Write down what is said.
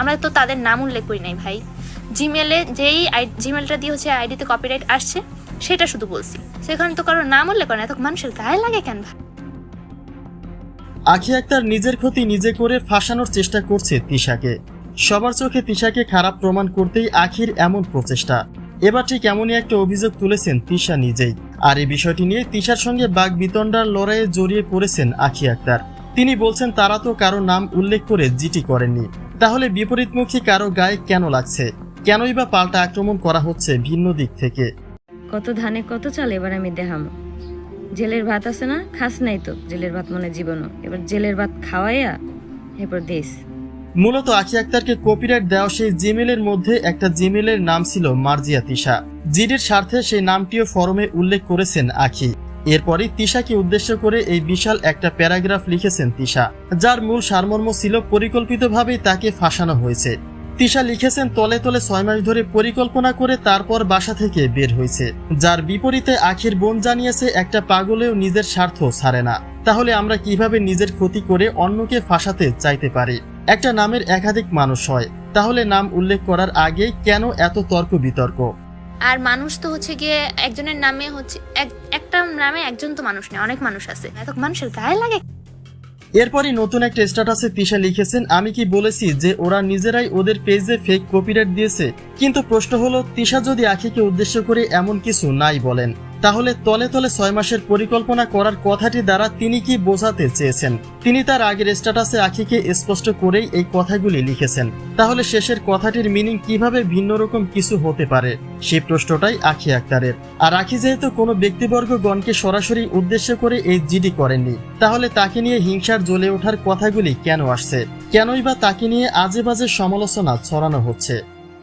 আমরা তো তাদের নাম উল্লেখ করি নাই ভাই। জিমেলে যেই জিমেলটা দিয়ে হচ্ছে আইডিতে কপিরাইট আসছে, সেটা শুধু বলছি। সেখানে তো কারোর নাম উল্লেখ করে না মানুষের গায়ে লাগে কেন ভাই? আখি আক্তার নিজের ক্ষতি নিজে করে ফাঁসানোর চেষ্টা করছে তিশাকে। সবার চোখে তিশাকে খারাপ প্রমাণ করতেই আখির এমন প্রচেষ্টা। এবার ঠিক এমনই একটা অভিযোগ তুলেছেন তিশা নিজেই। আর এই বিষয়টি নিয়ে তিশার সঙ্গে বাঘ বিতণ্ডার লড়াইয়ে জড়িয়ে পড়েছেন আখি আক্তার। তিনি বলছেন, তারা তো কারও নাম উল্লেখ করে জিটি করেননি। তাহলে বিপরীতমুখী কারও গায়ে কেন লাগছে? কেনই বা পাল্টা আক্রমণ করা হচ্ছে ভিন্ন দিক থেকে? কত ধানে কত চাল এবার আমি দেখাম। জেলের ভাত আছে না? খাস নাই তো। জেলের ভাত মনে জীবনও। এবার জেলের ভাত খাওয়াইয়া এরপর দেশ। মূলত আখি আক্তারকে কপিরাইট দেওয়া সেই জিমেলের মধ্যে একটা জিমেলের নাম ছিল মার্জিয়া তিশা। জিডির স্বার্থে সেই নামটিও ফরমে উল্লেখ করেছেন আখি। এরপরই তিশাকে উদ্দেশ্য করে এই বিশাল একটা প্যারাগ্রাফ লিখেছেন তিশা, যার মূল সারমর্ম ছিল পরিকল্পিতভাবেই তাকে ফাঁসানো হয়েছে। তিশা লিখেছেন, তলে তলে ছয় মাস ধরে পরিকল্পনা করে তারপর বাসা থেকে বের হয়েছে। যার বিপরীতে আখির বোন জানিয়েছে, একটা পাগলেও নিজের স্বার্থ ছাড়ে না। তাহলে আমরা কীভাবে নিজের ক্ষতি করে অন্যকে ফাঁসাতে চাইতে পারি? একটা নামের একাধিক মানুষ হয়। তাহলে নাম উল্লেখ করার আগে কেন এত তর্ক বিতর্ক? আর মানুষ তো হচ্ছে গিয়ে একজনের নামে হচ্ছে এক- একটা নামে একজন তো মানুষ নেই, অনেক মানুষ আছে। এত মানুষের গায়ে লাগে। এরপরই নতুন একটা স্ট্যাটাসে তিশা লিখেছেন, আমি কি বলেছি যে ওরা নিজেরাই ওদের পেজে ফেক কপিরাইট দিয়েছে? কিন্তু প্রশ্ন হলো, তিশা যদি আখিকে উদ্দেশ্য করে এমন কিছু নাই বলেন। তাহলে তলে তলে ছয় মাসের পরিকল্পনা করার কথাটি দ্বারা তিনি কি বোঝাতে চেয়েছেন? তিনি তার আগের স্ট্যাটাসে আখিকে স্পষ্ট করেই এই কথাগুলি লিখেছেন। তাহলে শেষের কথাটির মিনিং কীভাবে ভিন্ন রকম কিছু হতে পারে? সেই প্রশ্নটাই আখি আক্তারের। আর আখি যেহেতু কোনো ব্যক্তিবর্গগণকে সরাসরি উদ্দেশ্য করে এই জিডি করেননি, তাহলে তাকে নিয়ে হিংসার জ্বলে ওঠার কথাগুলি কেন আসছে? কেনই বা তাকে নিয়ে আজে বাজে সমালোচনা ছড়ানো হচ্ছে?